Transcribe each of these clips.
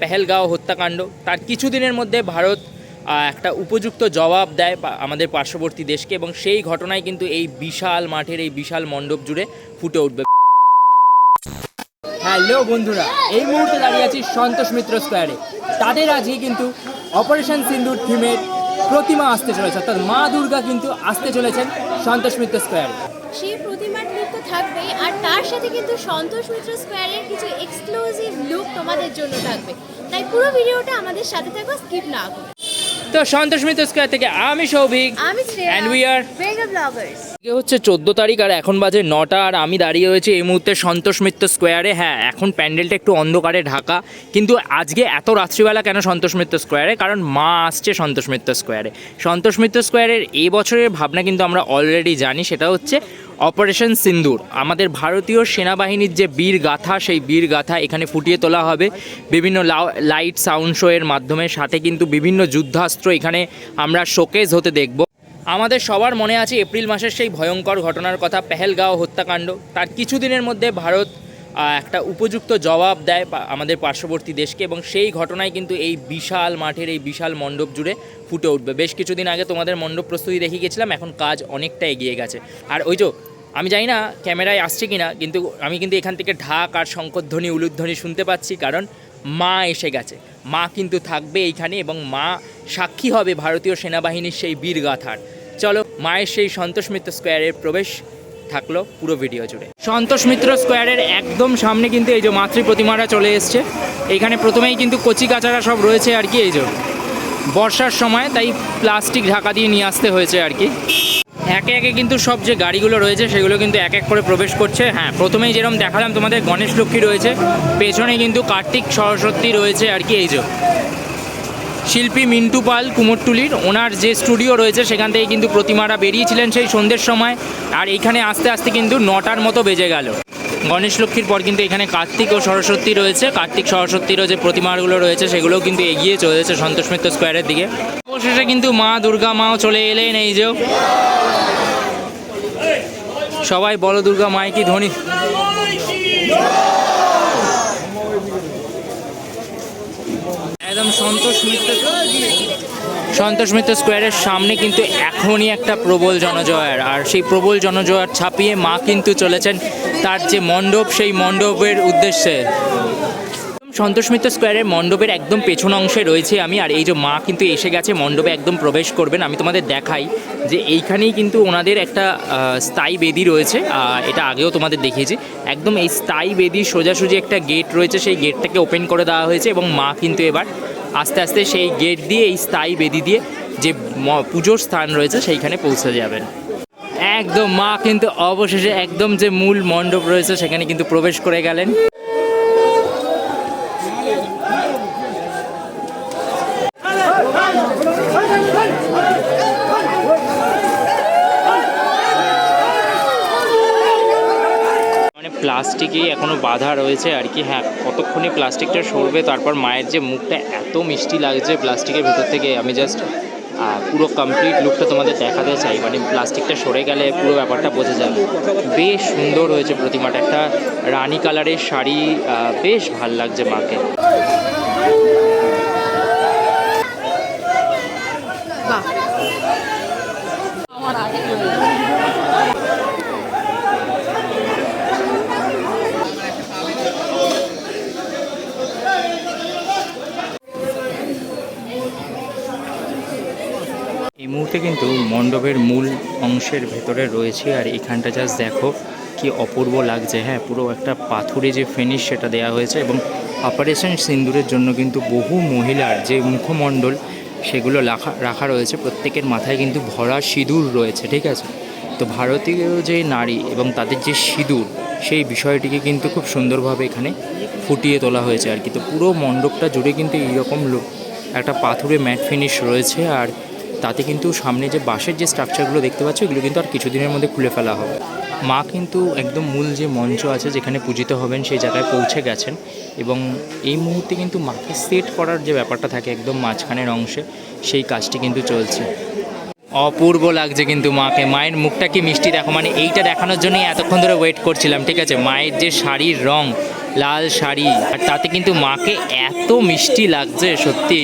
পেহেলগাঁও হত্যাকাণ্ড তার কিছুদিনের মধ্যে ভারত একটা উপযুক্ত জবাব দেয় আমাদের পার্শ্ববর্তী দেশকে এবং সেই ঘটনায় কিন্তু এই বিশাল মাঠের এই বিশাল মণ্ডপ জুড়ে ফুটে উঠবে। হ্যালো বন্ধুরা এই মুহূর্তে দাঁড়িয়ে আছি সন্তোষ মিত্র স্কোয়ারে। তাদের আজকে কিন্তু অপারেশন সিন্দুর থিমের প্রতিমা আসতে চলেছে অর্থাৎ মা দুর্গা কিন্তু আসতে চলেছেন সন্তোষ মিত্র স্কোয়ারে। সেই তো আর তার সাথে কিন্তু সন্তোষ মিত্র স্কোয়ারের কিছু এক্সক্লুসিভ লুক তোমাদের জন্য থাকবে। তাই পুরো ভিডিওটা আমাদের সাথে থাকো স্কিপ না করো। তো সন্তোষ মিত্র স্কোয়ার থেকে আমি সৌভিক আমি we are- ভেগা ব্লগার্স হচ্ছে চোদ্দ তারিখ আর এখন বাজে নটা আর আমি দাঁড়িয়ে রয়েছি এই মুহূর্তে সন্তোষ মিত্র স্কোয়ারে। হ্যাঁ এখন প্যান্ডেলটা একটু অন্ধকারে ঢাকা। কিন্তু আজকে এত রাত্রিবেলা কেন সন্তোষ মিত্র স্কোয়ারে? কারণ মা আসছে সন্তোষ মিত্র স্কোয়ারে। সন্তোষ মিত্র স্কোয়ারের এই বছরের ভাবনা কিন্তু আমরা অলরেডি জানি সেটা হচ্ছে অপারেশন সিন্দুর। আমাদের ভারতীয় সেনাবাহিনীর যে বীর গাথা, সেই বীর গাথা এখানে ফুটিয়ে তোলা হবে। বিভিন্ন লাইট সাউন্ড শো এর মাধ্যমে, সাথে কিন্তু বিভিন্ন যুদ্ধাস্ত্র এখানে আমরা শোকেজ হতে দেখব। আমাদের সবার মনে আছে এপ্রিল মাসের সেই ভয়ঙ্কর ঘটনার কথা, পেহেলগাঁও হত্যাকাণ্ড। তার কিছুদিনের মধ্যে ভারত একটা উপযুক্ত জবাব দেয় আমাদের পার্শ্ববর্তী দেশকে এবং সেই ঘটনায় কিন্তু এই বিশাল মাঠের এই বিশাল মণ্ডপ জুড়ে ফুটে উঠবে। বেশ কিছুদিন আগে তোমাদের মণ্ডপ প্রস্তুতি দেখিয়ে গেছিলাম, এখন কাজ অনেকটা এগিয়ে গেছে। আর ওই যে, আমি জানি না ক্যামেরায় আসছে কি না, কিন্তু আমি কিন্তু এখান থেকে ঢাক আর শঙ্করধ্বনি, উলুধ্বনি শুনতে পাচ্ছি, কারণ মা এসে গেছে। মা কিন্তু থাকবে এইখানে এবং মা সাক্ষী হবে ভারতীয় সেনাবাহিনীর সেই বীর গাথার চলো, মায়ের সেই সন্তোষ মিত্র স্কোয়ারের প্রবেশ। থাকল পুরো ভিডিও জুড়ে। সন্তোষ মিত্র স্কোয়ারের একদম সামনে কিন্তু এই যে মাতৃ প্রতিমাটা চলে এসছে। এখানে প্রথমেই কিন্তু কচি কাচারা সব রয়েছে আর কি এই যে। বর্ষার সময় তাই প্লাস্টিক ঢাকা দিয়ে নিয়ে আসতে হয়েছে আর কি। একে একে কিন্তু সব যে গাড়িগুলো রয়েছে সেগুলো কিন্তু এক এক করে প্রবেশ করছে। হ্যাঁ প্রথমেই যেরকম দেখালাম তোমাদের গণেশ লক্ষ্মী রয়েছে, পেছনে কিন্তু কার্তিক সরস্বতী রয়েছে আর কি এই যে। শিল্পী মিন্টু পাল কুমোরটুলির। ওনার যে স্টুডিও রয়েছে, সেখান থেকে কিন্তু প্রতিমারা বেরিয়েছিলেন সেই সন্ধ্যের সময়। আর এইখানে আস্তে আস্তে কিন্তু নটার মতো বেজে গেল। গণেশ লক্ষ্মীর পর কিন্তু এখানে কার্তিক ও সরস্বতী রয়েছে। কার্তিক সরস্বতীরও যে প্রতিমাগুলো রয়েছে, সেগুলোও কিন্তু এগিয়ে চলেছে সন্তোষ মিত্র স্কোয়ারের দিকে। অবশেষে কিন্তু মা দুর্গা মাও চলে এলেন এই যে। সবাই বলো দুর্গা মায় কি ধ্বনি একদম সন্তোষ মিত্র সন্তোষ মিত্র স্কোয়ারের সামনে কিন্তু এখনই একটা প্রবল জনজয়ার, আর সেই প্রবল জনজয়ার ছাপিয়ে মা কিন্তু চলেছেন তার যে মণ্ডপ, সেই মণ্ডপের উদ্দেশ্যে। সন্তোষ মিত্র স্কোয়ারের মণ্ডপের একদম পেছন অংশে রয়েছে আমি, আর এই যে মা কিন্তু এসে গেছে, মণ্ডপে একদম প্রবেশ করবেন, আমি তোমাদের দেখাই যে এইখানেই কিন্তু ওনাদের একটা স্থায়ী বেদি রয়েছে এটা আগেও তোমাদের দেখিয়েছি। একদম এই স্থায়ী বেদি সোজাসুজি একটা গেট রয়েছে, সেই গেটটাকে ওপেন করে দেওয়া হয়েছে এবং মা কিন্তু এবার আস্তে আস্তে সেই গেট দিয়ে, এই স্থায়ী বেদি দিয়ে যে পুজোর স্থান রয়েছে, সেইখানে পৌঁছে যাবেন। একদম মা কিন্তু অবশেষে একদম যে মূল মণ্ডপ রয়েছে, সেখানে কিন্তু প্রবেশ করে গেলেন। মানে প্লাস্টিকেই এখনও বাধা রয়েছে আর কি। হ্যাঁ কতক্ষণে প্লাস্টিকটা সরবে, তারপর মায়ের যে মুখটা এত মিষ্টি লাগছে প্লাস্টিকের ভিতর থেকে, আমি জাস্ট পুরো কমপ্লিট লুকটা তোমাদের দেখাতে চাই। মানে প্লাস্টিকটা সরে গেলে পুরো ব্যাপারটা বোঝা যাবে। বেশ সুন্দর হয়েছে প্রতিমাটা। একটা রানী কালারের শাড়ি বেশ ভালো লাগছে মাকে। মুহূর্তে কিন্তু মণ্ডপের মূল অংশের ভেতরে রয়েছে। আর এখানটা জাস্ট দেখো কি অপূর্ব লাগছে। হ্যাঁ পুরো একটা পাথুরে যে ফিনিশ সেটা দেওয়া হয়েছে এবং অপারেশন সিন্দুরের জন্য কিন্তু বহু মহিলার যে মুখমণ্ডল সেগুলো রাখা রাখা রয়েছে। প্রত্যেকের মাথায় কিন্তু ভরা সিঁদুর রয়েছে, ঠিক আছে? তো ভারতীয় যে নারী এবং তাদের যে সিঁদুর, সেই বিষয়টিকে কিন্তু খুব সুন্দরভাবে এখানে ফুটিয়ে তোলা হয়েছে আর কি। তো পুরো মণ্ডপটা জুড়ে কিন্তু এইরকম একটা পাথুরে ম্যাট ফিনিশ রয়েছে। আর তাতে কিন্তু সামনে যে বাঁশের যে স্ট্রাকচারগুলো দেখতে পাচ্ছ, এগুলো কিন্তু আর কিছুদিনের মধ্যে খুলে ফেলা হবে। মা কিন্তু একদম মূল যে মঞ্চ আছে, যেখানে পূজিত হবেন, সেই জায়গায় পৌঁছে গেছেন এবং এই মুহূর্তে কিন্তু মাকে সেট করার যে ব্যাপারটা থাকে একদম মাঝখানের অংশে, সেই কাজটি কিন্তু চলছে। অপূর্ব লাগছে কিন্তু মাকে। মায়ের মুখটা কি মিষ্টি দেখো? মানে এইটা দেখানোর জন্যই এতক্ষণ ধরে ওয়েট করছিলাম, ঠিক আছে? মায়ের যে শাড়ির রং, লাল শাড়ি, আর তাতে কিন্তু মাকে এত মিষ্টি লাগছে, সত্যি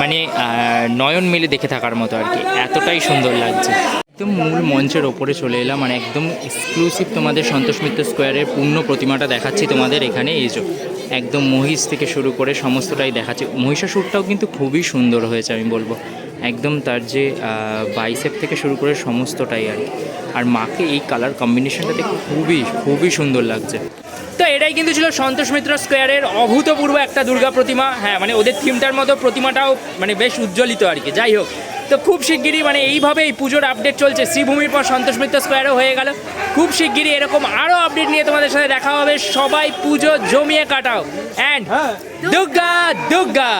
মানে নয়ন মিলে দেখে থাকার মতো আর কি। এতটাই সুন্দর লাগছে। একদম মূল মঞ্চের ওপরে চলে এলাম মানে একদম এক্সক্লুসিভ তোমাদের সন্তোষ মিত্র স্কোয়ারের পূর্ণ প্রতিমাটা দেখাচ্ছি তোমাদের এখানে। এই যে, একদম মহিষ থেকে শুরু করে সমস্তটাই দেখাচ্ছি। মহিষাসুরটাও কিন্তু খুবই সুন্দর হয়েছে, আমি বলব। একদম তার যে বাইসেপ থেকে শুরু করে সমস্তটাই আর কি। আর মাকে এই কালার কম্বিনেশনটা দেখে খুবই খুবই সুন্দর লাগছে। তো এটাই কিন্তু ছিল সন্তোষ মিত্র স্কোয়ারের অভূতপূর্ব একটা দুর্গা প্রতিমা। হ্যাঁ মানে ওদের থিমটার মতো প্রতিমাটাও মানে বেশ উজ্জ্বলিত আর কি। যাই হোক তো খুব শিগগিরই মানে এইভাবে এই পুজোর আপডেট চলছে। শ্রীভূমির পর সন্তোষ মিত্র স্কোয়ারও হয়ে গেল। খুব শিগগিরই এরকম আরও আপডেট নিয়ে তোমাদের সাথে দেখা হবে। সবাই পুজো জমিয়ে কাটাও। অ্যান্ড দুর্গা দুর্গা!